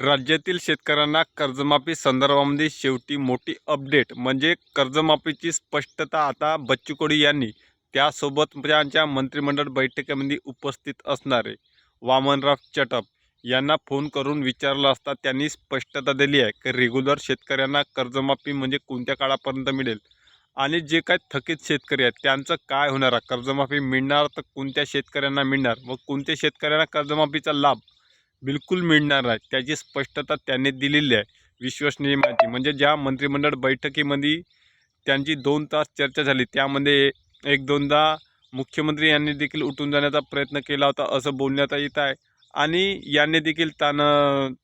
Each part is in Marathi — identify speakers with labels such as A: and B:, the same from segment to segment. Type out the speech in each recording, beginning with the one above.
A: राज्यातील शेतकऱ्यांना कर्जमाफी संदर्भामध्ये शेवटी मोठी अपडेट. म्हणजे कर्जमाफीची स्पष्टता आता बच्चू कडू यांनी त्यासोबत त्यांच्या मंत्रिमंडळ बैठकीमध्ये उपस्थित असणारे वामनराव चटप यांना फोन करून विचारलं असता त्यांनी स्पष्टता दिली आहे की रेग्युलर शेतकऱ्यांना कर्जमाफी म्हणजे कोणत्या काळापर्यंत मिळेल? आणि जे काय थकीत शेतकरी आहेत त्यांचं काय होणार आहे? कर्जमाफी मिळणार तर कोणत्या शेतकऱ्यांना मिळणार? व कोणत्या शेतकऱ्यांना कर्जमाफीचा लाभ बिलकुल मिळणार नाही. त्याची स्पष्टता त्यांनी दिलेली आहे. विश्वसनीय माहिती. म्हणजे ज्या मंत्रिमंडळ बैठकीमध्ये त्यांची दोन तास चर्चा झाली त्यामध्ये एक दोनदा मुख्यमंत्री यांनी देखील उठून जाण्याचा प्रयत्न केला होता असं बोलण्यात येत आहे. आणि यांनी देखील तान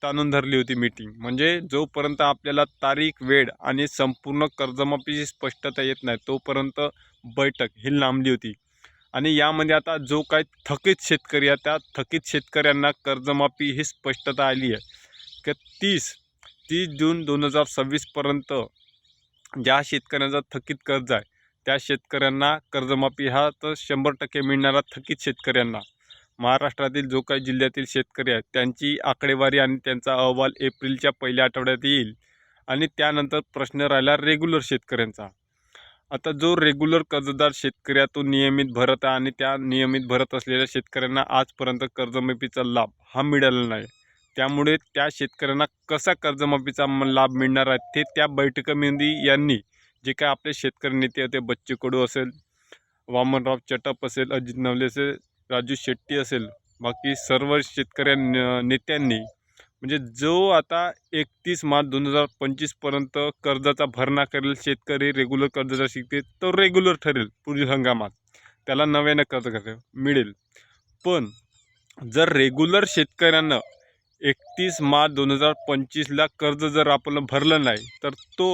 A: ताणून धरली होती मीटिंग म्हणजे जोपर्यंत आपल्याला तारीख वेळ आणि संपूर्ण कर्जमाफीची स्पष्टता येत नाही तोपर्यंत बैठक ही लांबली होती. आणि यामध्ये आता जो काय थकीत शेतकरी आहे त्या थकीत शेतकऱ्यांना कर्जमाफी ही स्पष्टता आली आहे. की तीस तीस जून दोन हजार सव्वीसपर्यंत ज्या शेतकऱ्यांचा थकीत कर्ज आहे त्या शेतकऱ्यांना कर्जमाफी हा तर शंभर टक्के मिळणारा थकीत शेतकऱ्यांना. महाराष्ट्रातील जो काही जिल्ह्यातील शेतकरी आहेत त्यांची आकडेवारी आणि त्यांचा अहवाल एप्रिलच्या पहिल्या आठवड्यात येईल. आणि त्यानंतर प्रश्न राहिला रेग्युलर शेतकऱ्यांचा. आता जो रेग्युलर कर्जदार शेतकरी तो नियमित भरत आहे आणि त्या नियमित भरत असलेल्या शेतकऱ्यांना आजपर्यंत कर्जमाफीचा लाभ हा मिळाला नाही. त्यामुळे त्या शेतकऱ्यांना कसा कर्जमाफीचा म- लाभ मिळणार आहे ते त्या बैठकीमध्ये यांनी जे काय आपले शेतकरी नेते होते बच्चू कडू असेल वामनराव चटप असेल अजित नवले असेल राजू शेट्टी असेल बाकी सर्व शेतकऱ्या न- नेत्यांनी म्हणजे जो आता एकतीस मार्च दोन हजार पंचवीसपर्यंत कर्जाचा भरणा करेल शेतकरी रेग्युलर कर्जाचा शिकते तो रेग्युलर ठरेल पुढील हंगामात. त्याला नव्यानं कर्ज करेल मिळेल. पण जर रेग्युलर शेतकऱ्यांना एकतीस मार्च दोन हजार पंचवीसला कर्ज जर आपलं भरलं नाही तर तो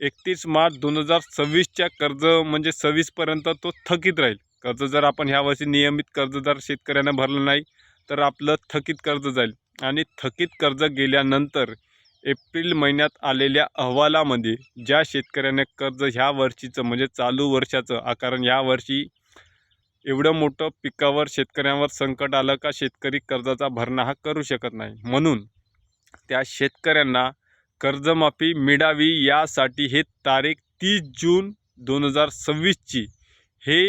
A: एकतीस मार्च दोन हजार सव्वीसच्या कर्ज म्हणजे सव्वीसपर्यंत तो थकीत राहील. कर्ज जर आपण ह्या वर्षी नियमित कर्जदार शेतकऱ्यांना भरलं नाही तर आपलं थकीत कर्ज जाईल. आणि थकीत कर्ज गेल्यानंतर एप्रिल महिन्यात आलेल्या अहवालामध्ये ज्या शेतकऱ्याने कर्ज ह्या वर्षीचं म्हणजे चालू वर्षाचं आ- कारण ह्या वर्षी एवढं मोठं पिकावर शेतकऱ्यांवर संकट आलं का शेतकरी कर्जाचा भरणा हा करू शकत नाही. म्हणून त्या शेतकऱ्यांना कर्जमाफी मिळावी यासाठी हे तारीख तीस जून दोन हजार सव्वीसची हे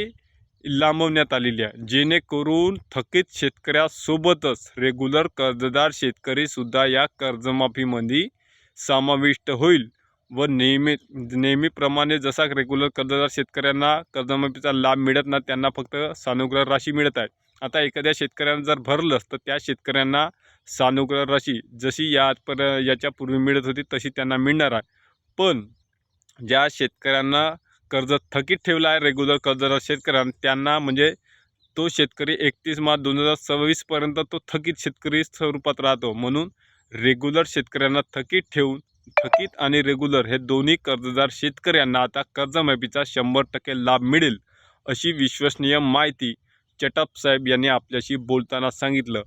A: लांबवण्यात आलेली आहे. जेणेकरून थकीत शेतकऱ्यासोबतच रेग्युलर कर्जदार शेतकरीसुद्धा या कर्जमाफीमध्ये समाविष्ट होईल व नेहमी नेहमीप्रमाणे जसा रेग्युलर कर्जदार शेतकऱ्यांना कर्जमाफीचा लाभ मिळत नाही त्यांना फक्त सानुग्रह राशी मिळत आहे. आता एखाद्या शेतकऱ्यानं जर भरलंच तर त्या शेतकऱ्यांना सानुग्रह राशी जशी यापर याच्यापूर्वी मिळत होती तशी त्यांना मिळणार आहे. पण ज्या शेतकऱ्यांना कर्ज थकीत ठेवलं आहे. रेग्युलर कर्जदार शेतकऱ्यांना त्यांना म्हणजे तो शेतकरी एकतीस मार्च दोन हजार सव्वीसपर्यंत तो थकीत शेतकरी स्वरूपात राहतो. म्हणून रेग्युलर शेतकऱ्यांना थकीत ठेवून थकीत आणि रेग्युलर हे दोन्ही कर्जदार शेतकऱ्यांना आता कर्जमाफीचा शंभर टक्के लाभ मिळेल अशी विश्वसनीय माहिती चटप साहेब यांनी आपल्याशी बोलताना सांगितलं.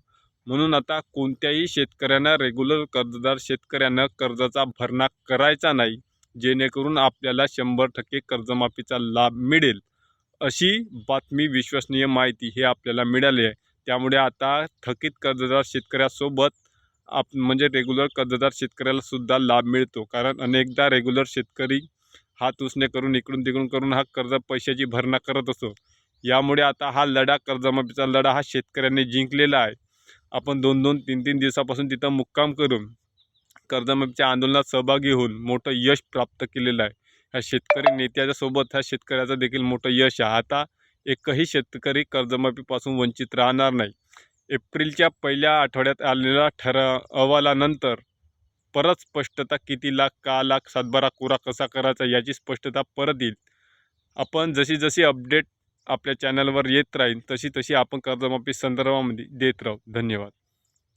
A: म्हणून आता कोणत्याही शेतकऱ्यांना रेग्युलर कर्जदार शेतकऱ्यांना कर्जाचा भरणा करायचा नाही जेणेकरून आपल्याला शंभर टक्के कर्जमाफीचा लाभ मिळेल. अशी बातमी विश्वसनीय माहिती हे आपल्याला मिळाली आहे. त्यामुळे आता थकीत कर्जदार शेतकऱ्यासोबत आप म्हणजे रेग्युलर कर्जदार शेतकऱ्यालासुद्धा लाभ मिळतो. कारण अनेकदा रेग्युलर शेतकरी हात उसने करून इकडून तिकडून करून हा कर्ज पैशाची भरणा करत असतो. यामुळे आता हा लढा कर्जमाफीचा लढा हा शेतकऱ्यांनी जिंकलेला आहे. आपण दोन दोन तीन तीन दिवसापासून तिथं मुक्काम करून कर्जमाफीच्या आंदोलनात सहभागी होऊन मोठं यश प्राप्त केलेलं आहे. ह्या शेतकरी नेत्याच्या सोबत ह्या शेतकऱ्याचं देखील मोठं यश आहे. आता एकही शेतकरी कर्जमाफीपासून वंचित राहणार नाही. एप्रिलच्या पहिल्या आठवड्यात आलेल्या ठरा अहवालानंतर परत स्पष्टता किती लाख का लाख सातबारा कोरा कसा करायचा याची स्पष्टता परत येईल. आपण जशी जशी अपडेट आपल्या चॅनलवर येत राहील तशी तशी आपण कर्जमाफी संदर्भामध्ये देत राहू. धन्यवाद.